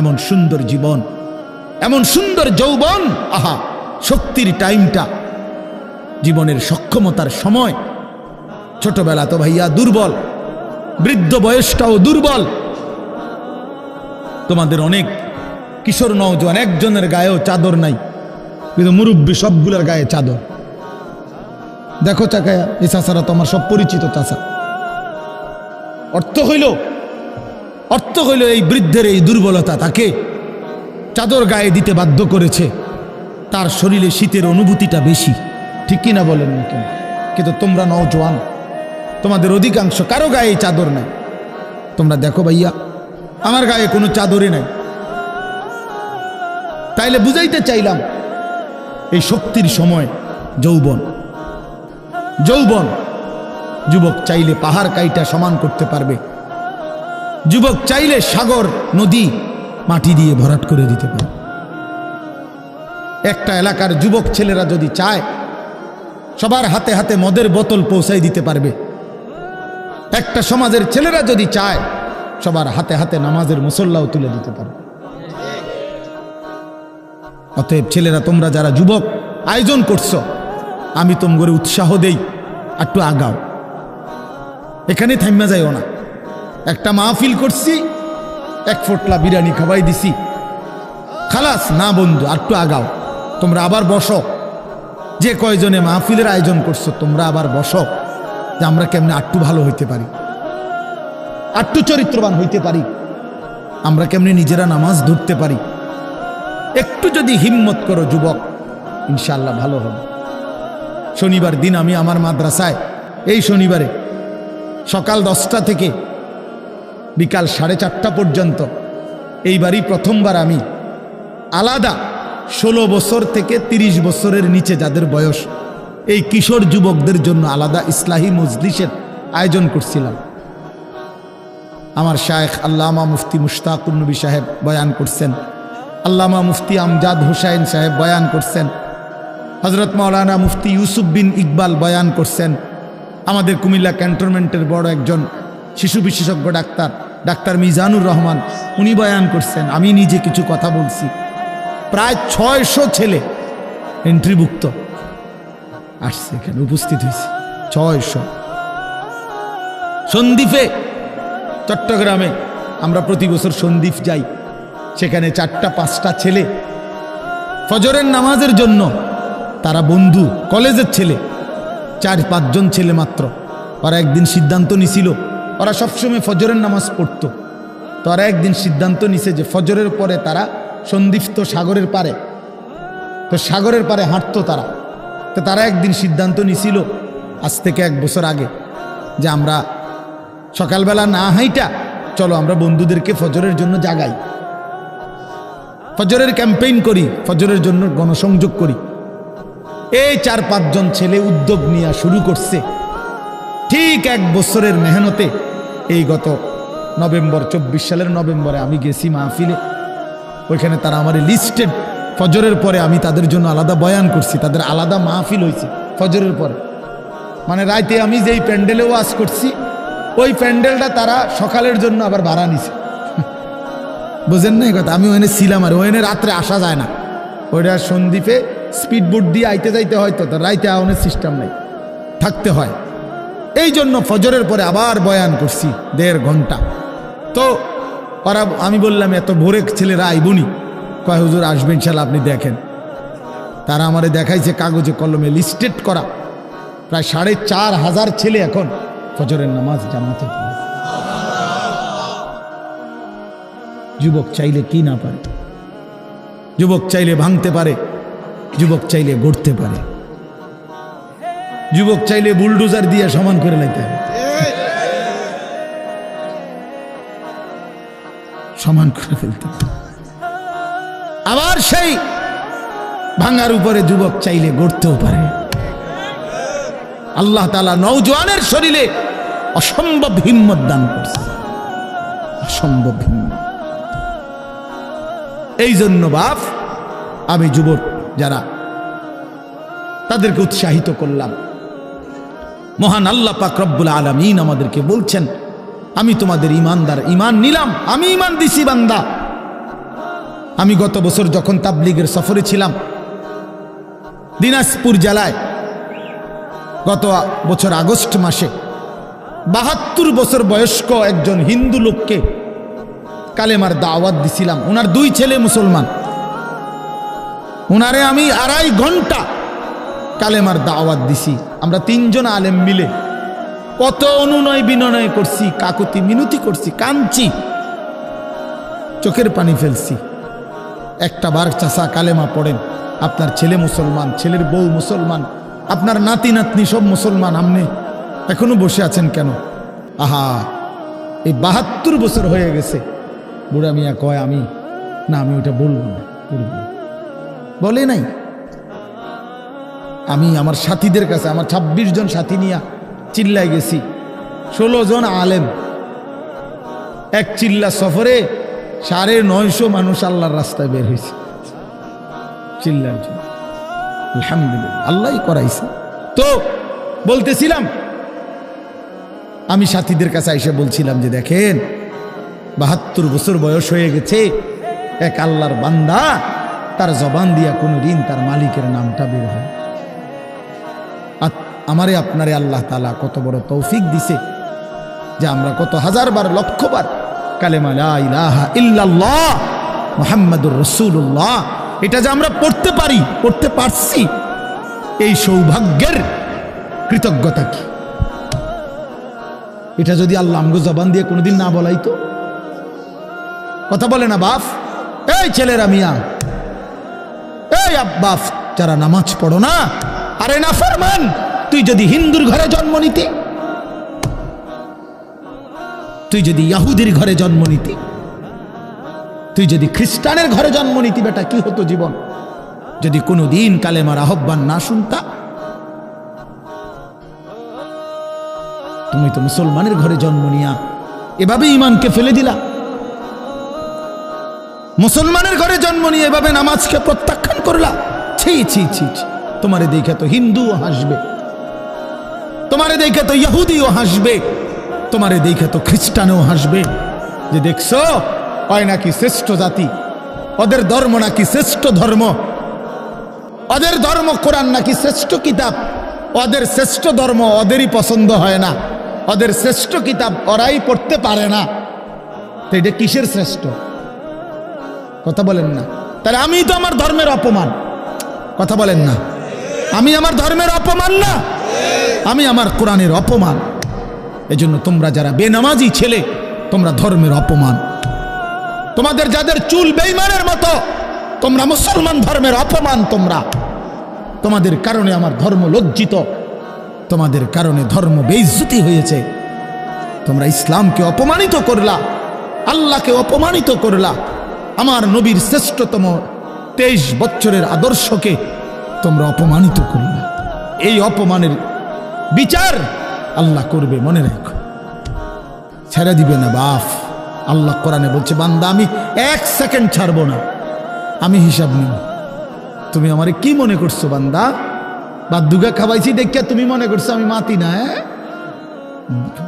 এমন সুন্দর জীবন, এমন সুন্দর যৌবন, আহা, শক্তির টাইমটা, জীবনের সক্ষমতার সময়। ছোটবেলা তো ভাইয়া দুর্বল, বৃদ্ধ বয়সটাও দুর্বল। তোমাদের অনেক কিশোর নওজোয়ান, একজনের গায়েও চাদর নাই, কিন্তু মুরব্বী সবগুলোর গায়ে চাদর। দেখো চাকায়া, এই চাষারা তো আমার সব পরিচিত চাষা অর্থ হইল অর্থ হইল এই বৃদ্ধের এই দুর্বলতা তাকে চাদর গায়ে দিতে বাধ্য করেছে। তার শরীরে শীতের অনুভূতিটা বেশি। ঠিক কিনা বলেন না কেন কিন্তু তোমরা নওজোয়ান তোমাদের অধিকাংশ কারও গায়ে চাদর নাই। তোমরা দেখো ভাইয়া, আমার গায়ে কোনো চাদরই নাই। তাইলে বুঝাইতে চাইলাম, এই শক্তির সময় যৌবন। যৌবন, যুবক চাইলে পাহাড় কাইটা সমান করতে পারবে। যুবক চাইলে সাগর, নদী, মাটি দিয়ে ভরাট করে দিতে পারবে একটা এলাকার যুবক ছেলেরা যদি চায়, সবার হাতে হাতে মদের বোতল পৌঁছাই দিতে পারবে। একটা সমাজের ছেলেরা যদি চায়, সবার হাতে হাতে নামাজের মুসল্লাও তুলে দিতে পারবে। অতএব ছেলেরা, তোমরা যারা যুবক, আয়োজন করছ, আমি তোমগরে উৎসাহ দেই, একটু আগাও। এখানে থাইমা যাইও না। একটা মাহফিল করছি, এক ফোটলা বিরিয়ানি খাওয়াই দিছি। খালাস, না বন্ধু একটু আগাও। তোমরা আবার বসো। যে কয়জনে মাহফিলের আয়োজন করছ, তোমরা আবার বসো, যে আমরা কেমনে আটটু ভালো হইতে পারি। আটটু চরিত্রবান হইতে পারি। আমরা কেমনে নিজেরা নামাজ ধরতে পারি। একটু যদি হিম্মত করো যুবক ইনশাল্লাহ ভালো হবে। শনিবার দিন আমি আমার মাদ্রাসায়, এই শনিবারে সকাল দশটা থেকে বিকাল সাড়ে চারটা পর্যন্ত। এইবারই প্রথমবার আমি। আলাদা, ষোলো বছর থেকে ৩০ বছরের নিচে যাদের বয়স, এই কিশোর যুবকদের জন্য আলাদা ইসলাহী মজলিসের আয়োজন করছিলাম। আমার শায়েখ আল্লামা মুফতি মুশতাকুর নবী সাহেব বয়ান করছেন। আল্লামা মুফতি আমজাদ হুসাইন সাহেব বয়ান করছেন। হজরত মৌলানা মুফতি ইউসুফ বিন ইকবাল বয়ান করছেন। আমাদের কুমিল্লা ক্যান্টনমেন্টের বড় একজন শিশু বিশেষজ্ঞ ডাক্তার ডাক্তার মিজানুর রহমান, উনি বয়ান করছেন, আমি নিজে কিছু কথা বলছি। প্রায় ছয়শো ছেলে এন্ট্রিভুক্ত আসছে এখানে, উপস্থিত হয়েছে। ছয়শো। সন্দ্বীপে, চট্টগ্রামে, আমরা প্রতি বছর সন্দ্বীপ যাই। সেখানে চারটা, পাঁচটা ছেলে। ফজরের নামাজের জন্য তারা বন্ধু, কলেজের ছেলে, চার, পাঁচজন ছেলে মাত্র। ওরা একদিন সিদ্ধান্ত নিছিল ওরা সবসময় ফজরের নামাজ পড়তো। তো ওরা একদিন সিদ্ধান্ত নিছে যে ফজরের পরে তারা সন্দিপ্ত সাগরের পারে। তো সাগরের পারে হাঁটতো তারা। তো তারা একদিন সিদ্ধান্ত নিছিল, আজ থেকে এক বছর আগে, যে আমরা সকালবেলা না হাইটা, চলো আমরা বন্ধুদেরকে ফজরের জন্য জাগাই। ফজরের ক্যাম্পেইন করি, ফজরের জন্য গণসংযোগ করি। এই চার পাঁচজন ছেলে উদ্যোগ নিয়ে শুরু করছে। ঠিক এক বছরের মেহনতে এই গত নভেম্বর চব্বিশ সালের নভেম্বরে আমি গেছি মাহফিলে। ওইখানে তারা আমার লিস্টেড ফজরের পরে আমি তাদের জন্য আলাদা বয়ান করছি, তাদের আলাদা মাহফিল হয়েছে ফজরের পরে। মানে রাইতে আমি যেই প্যান্ডেলে ওয়াজ করছি, ওই প্যান্ডেলটা তারা সকালের জন্য আবার ভাড়া নিছে। বুঝেন না এই কথা, আমি ওখানে ছিলাম আর ওখানে রাত্রে আসা যায় না। ওইটা সন্দ্বীপে স্পিড বোট দিয়ে আইতে যাইতে হয়তো তো রাইতে আওয়ানোর সিস্টেম নেই। থাকতে হয়। এই জন্য ফজরের পরে আবার বয়ান করছি, দেড় ঘণ্টা। তো ওরা, আমি বললাম, এত ভোরে ছেলেরা আইবনি। কয়, হুজুর আসবেন শালা আপনি দেখেন। তারা আমারে দেখাইছে কাগজে, কলমে লিস্টেড করা। প্রায় সাড়ে চার হাজার ছেলে এখন ফজরের নামাজ জামাতে যুবক চাইলে কি না পারে? যুবক চাইলে ভাঙতে পারে, যুবক চাইলে গড়তে পারে। যুবক চাইলে বুলডোজার দিয়ে সমান করে লাইতে সমান করে ফেলতে আবার সেই ভাঙার উপরে যুবক চাইলে গড়তেও পারে। আল্লাহ তালা নৌজওয়ানের শরীরে অসম্ভব হিম্মত দান করছে। অসম্ভব হিম্মত। এই জন্য বাপ, আমি যুবক যারা, তাদেরকে উৎসাহিত করলাম। মহান আল্লাহ পাক রব্বুল আলমিন আমাদেরকে বলছেন, আমি তোমাদের ইমানদার ইমান নিলাম, আমি ইমান দিছি বান্দা। আমি গত বছর যখন তাবলিগের সফরে ছিলাম, দিনাজপুর জেলায়, গত বছর আগস্ট মাসে, বাহাত্তর বছর বয়স্ক একজন হিন্দু লোককে কালেমার দাওয়াত দিছিলাম। ওনার দুই ছেলে মুসলমান। ওনারে আমি আড়াই ঘণ্টা কালেমার দাওয়াত দিছি। আমরা তিনজন আলেম মিলে। কত অনুনয় বিনয় করছি, কাকুতি মিনতি করছি কাঞ্চি চোখের পানি ফেলছি। একটা বার চাষা কালেমা পড়েন, আপনার ছেলে মুসলমান, ছেলের বউ মুসলমান, আপনার নাতি নাতনি সব মুসলমান, আমনে এখনও বসে আছেন কেন? আহা, এই বাহাত্তর বছর হয়ে গেছে। বুড়া মিয়া কয়, আমি, না, আমি ওটা বলব না বলব। বলে নাই। আমি আমার সাথীদের কাছে, আমার ২৬ জন সাথী নিয়ে চিল্লায় গেছি। ষোলো জন আলেম। এক চিল্লা সফরে সাড়ে নয়শো মানুষ আল্লাহর রাস্তায় বের হয়েছে। চিল্লার জন্য। আলহামদুলিল্লাহ, আল্লাহ করাইছে। তো বলতেছিলাম, আমি সাথীদের কাছে এসে বলছিলাম যে দেখেন, বাহাত্তর বছর বয়স হয়ে গেছে, এক আল্লাহর বান্দা তার জবান দিয়া কোনো দিন তার মালিকের নামটা বের হয় আমারে, আপনারে আল্লাহ তালা কত বড় তৌফিক দিছে যে আমরা কত হাজার বার, লক্ষ বার কালেমা লা ইলাহা ইল্লাল্লাহ মুহাম্মাদুর রসুল্লাহ এটা যে আমরা পড়তে পারি, পড়তে পারছি, এই সৌভাগ্যের কৃতজ্ঞতা কি? এটা যদি আল্লাহ আমগো জবান দিয়ে কোনোদিন না বলাই তো কথা বলে না, বাপ। এই ছেলেরা মিয়া। এই আব্বাফ, যারা নামাজ পড়ো না, আরে না ফরমান। তুই যদি হিন্দুর ঘরে জন্ম নিতে, তুই যদি ইয়াহুদির ঘরে জন্ম নিতি, তুই যদি খ্রিস্টানের ঘরে জন্ম নিতি, বেটা, কি হতো জীবন? যদি কোনো দিন কালেমার আহ্বান না শুনতা, তুমি তো মুসলমানের ঘরে জন্ম নিয়া এভাবে ইমানকে ফেলে দিলা। মুসলমানের ঘরে জন্ম নিয়ে এভাবে নামাজকে প্রত্যাখ্যান করলা। ছি ছি ছি ছি। তোমারে দেখে তো হিন্দুও হাসবে। তোমারে দেখে তো ইহুদিও হাসবে, তোমারে দেখে তো খ্রিস্টানও হাসবে। যে দেখছ, হয় নাকি শ্রেষ্ঠ জাতি? ওদের ধর্ম নাকি শ্রেষ্ঠ ধর্ম? ওদের ধর্ম কোরআন নাকি শ্রেষ্ঠ কিতাব? ওদের শ্রেষ্ঠ ধর্ম ওদেরই পছন্দ হয় না। ওদের শ্রেষ্ঠ কিতাব ওরাই পড়তে পারে না। তো এটা কিসের শ্রেষ্ঠ? কথা বলেন না। তাহলে আমি তো আমার ধর্মের অপমান। কথা বলেন না। আমি আমার ধর্মের অপমান না। আমি আমার কোরআনের অপমান। এজন্য তোমরা যারা বেনামাজি ছেলে, তোমরা ধর্মের অপমান। তোমাদের যাদের চুল বেইমানের মতো, তোমরা মুসলমান ধর্মের অপমান তোমরা। তোমাদের কারণে আমার ধর্ম লজ্জিত। তোমাদের কারণে ধর্ম বেইজ্জতি হয়েছে। তোমরা ইসলামকে অপমানিত করলা, আল্লাহকে অপমানিত করলা। আমার নবীর শ্রেষ্ঠতম তেইশ বছরের আদর্শকে তোমরা অপমানিত করলা। এই অপমানের বিচার আল্লাহ করবে, মনে রাখো। ছেড়ে দিবে না বাপ। আল্লাহ কোরআনে বলছে, বান্দা, আমি এক সেকেন্ড ছাড়বো না। আমি হিসাব নিব। তুমি আমারে কি মনে করছ, বান্দা? বা দুগা খাবাইছি দেখিয়া তুমি মনে করছ আমি মাতি না হ্যাঁ?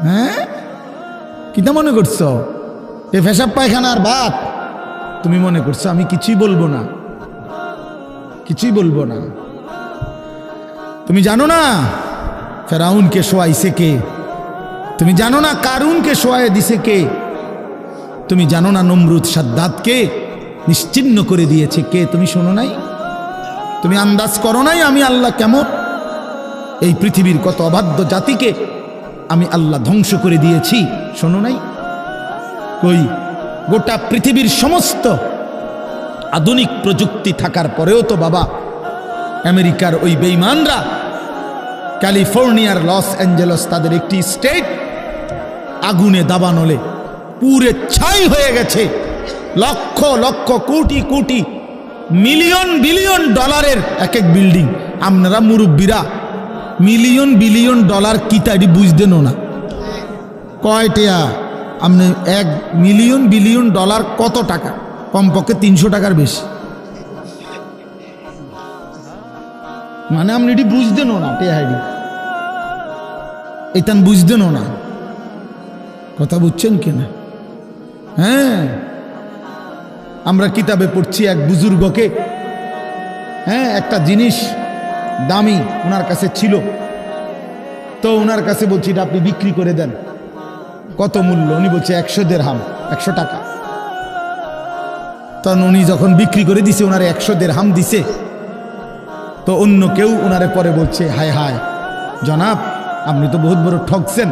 হ্যাঁ? কিতা মনে করছ? এ ফেসাব পায়খানার বাপ। তুমি মনে করছ আমি কিছুই বলব না। কিছুই বলব না। তুমি জানো না? ফেরাউনকে শোয়াইছে কে? তুমি জানো না কারুনকে শোয়াই দিছে কে? তুমি জানো না নমরুদ সাদ্দাতকে নিশ্চিন্ন করে দিয়েছে কে? তুমি শোনো নাই? তুমি আন্দাজ করো নাই আমি আল্লাহ কেমন? এই পৃথিবীর কত অবাধ্য জাতিকে আমি আল্লাহ ধ্বংস করে দিয়েছি, শোনো নাই? কই, গোটা পৃথিবীর সমস্ত আধুনিক প্রযুক্তি থাকার পরেও তো বাবা, আমেরিকার ওই বেইমানরা ক্যালিফোর্নিয়ার লস অ্যাঞ্জেলস তাদের একটি স্টেট। আগুনে দাবানলে পুরে ছাই হয়ে গেছে। লক্ষ লক্ষ, কোটি কোটি, মিলিয়ন, বিলিয়ন ডলারের এক এক বিল্ডিং। আপনারা মুরব্বীরা, মিলিয়ন, বিলিয়ন ডলার কিতা এটি বুঝতেন না কয়টিয়া আপনি এক মিলিয়ন, বিলিয়ন ডলার কত টাকা? কমপক্ষে তিনশো টাকার বেশি। মানে আপনি এটি বুঝতেনও না টেহাইডি এটান বুঝতেনও না। কথা বুঝছেন কিনা? হ্যাঁ? আমরা কিতাবে পড়ছি এক বুজুর্গকে। হ্যাঁ একটা জিনিস দামি ওনার কাছে ছিল। তো ওনার কাছে বলছি, এটা আপনি বিক্রি করে দেন। কত মূল্য? উনি বলছে, একশো দেড় হাম একশো টাকা। তখন উনি যখন বিক্রি করে দিছে ওনারে একশো দেড় হাম দিছে। তো অন্য কেউ ওনারে পরে বলছে, হায় হায়, জনাব আপনি তো বহুত বড় ঠকছেন।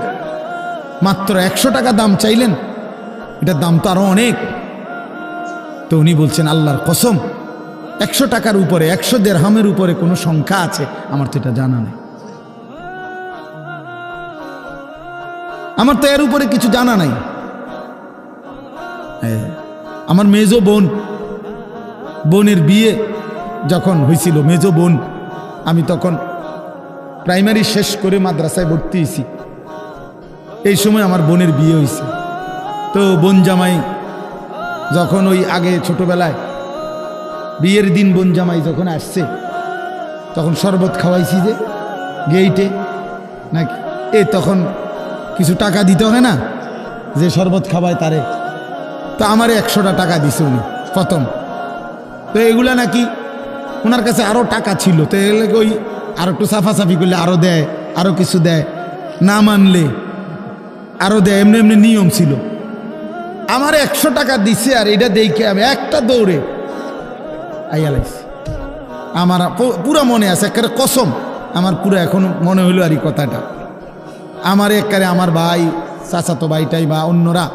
মাত্র একশো টাকা দাম চাইলেন। এটার দাম তো আরও অনেক। তো উনি বলছেন, আল্লাহর কসম, একশো টাকার উপরে, একশো দেড়হামের উপরে কোনো সংখ্যা আছে? আমার তো এটা জানা নেই। আমার তো এর উপরে কিছু জানা নাই। আমার মেজো বোন, বোনের বিয়ে যখন হয়েছিল মেজো বোন, আমি তখন প্রাইমারি শেষ করে মাদ্রাসায় ভর্তি হয়েছি। এই সময় আমার বোনের বিয়ে হয়েছে। তো বোন জামাই যখন ওই আগে ছোটবেলায় বিয়ের দিন বোন জামাই যখন আসছে, তখন শরবত খাওয়াইছি যে, গেইটে, নাকি? এ তখন কিছু টাকা দিতে হয় না, যে শরবত খাওয়ায় তারে। তো আমারে একশোটা টাকা দিছে উনি, প্রথম। তো এগুলা নাকি ওনার কাছে আরও টাকা ছিল, তো এগুলো ওই আর একটু সাফাসাফি করলে আরও দেয় আরও কিছু দেয়। না মানলে আরও দেয়, এমনি এমনি নিয়ম ছিল। আমার একশো টাকা দিছে আর এটা দেখে আমি একটা দৌড়ে আইয়া লাগছি। আমার পুরা মনে আছে, একেবারে কসম। আমার পুরো এখন মনে হইল আর এই কথাটা। আমার একারে আমার ভাই, চাচাতো ভাইটাই বা অন্যরা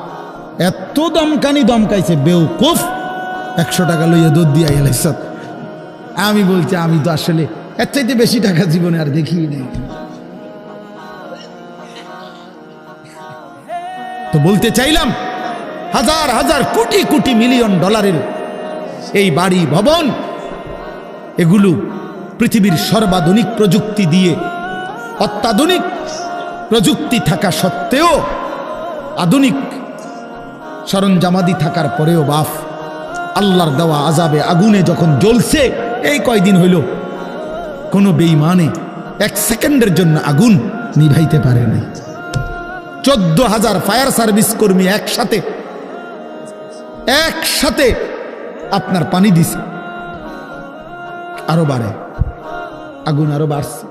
এত দমকানি দমকাইছে, বেউকুফ। একশো টাকা লইয়া দৌড় দিয়ে আইয়া আমি বলছি, আমি তো আসলে এর চাইতে বেশি টাকা জীবনে আর দেখি নেই। তো বলতে চাইলাম, হাজার হাজার কোটি কোটি মিলিয়ন ডলারের এই বাড়ি, ভবন, এগুলো পৃথিবীর সর্বাধুনিক প্রযুক্তি দিয়ে অত্যাধুনিক প্রযুক্তি থাকা সত্ত্বেও আধুনিক সরঞ্জামাদি থাকার পরেও বাফ, আল্লাহর দেওয়া আজাবে আগুনে যখন জ্বলছে, এই কয়দিন হইল কোনো বেইমানে এক সেকেন্ডের জন্য আগুন নিভাইতে পারে নাই। চোদ্দ হাজার ফায়ার সার্ভিস কর্মী একসাথে একসাথে আপনার পানি দিছে। আরও বাড়ে, আগুন আরও বাড়ছে।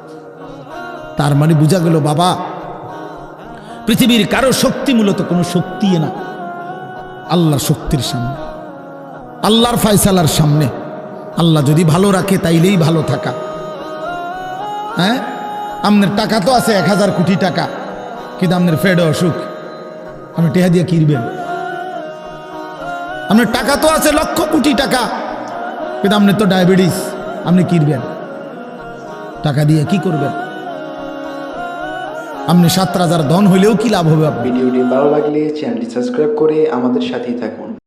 তার মানে বোঝা গেল, বাবা, পৃথিবীর কারও শক্তি মূলত কোনো শক্তি না। আল্লাহর শক্তির সামনে, আল্লাহর ফায়সালার সামনে। আল্লাহ যদি ভালো রাখে, তাইলেই ভালো থাকা। হ্যাঁ? আপনার টাকা তো আছে, এক হাজার কোটি টাকা। কিন্তু আপনার ফেডে অসুখ। আপনি টেহা দিয়ে কিনবেন আপনার টাকা তো আছে, লক্ষ কোটি টাকা। কিন্তু আপনার তো ডায়াবেটিস। আপনি কিনবেন টাকা দিয়ে কি করবেন? আপনি সাত হাজার ধন হইলেও কি লাভ হবে ভিডিওটি ভালো লাগলে চ্যানেলটি সাবস্ক্রাইব করে আমাদের সাথেই থাকুন।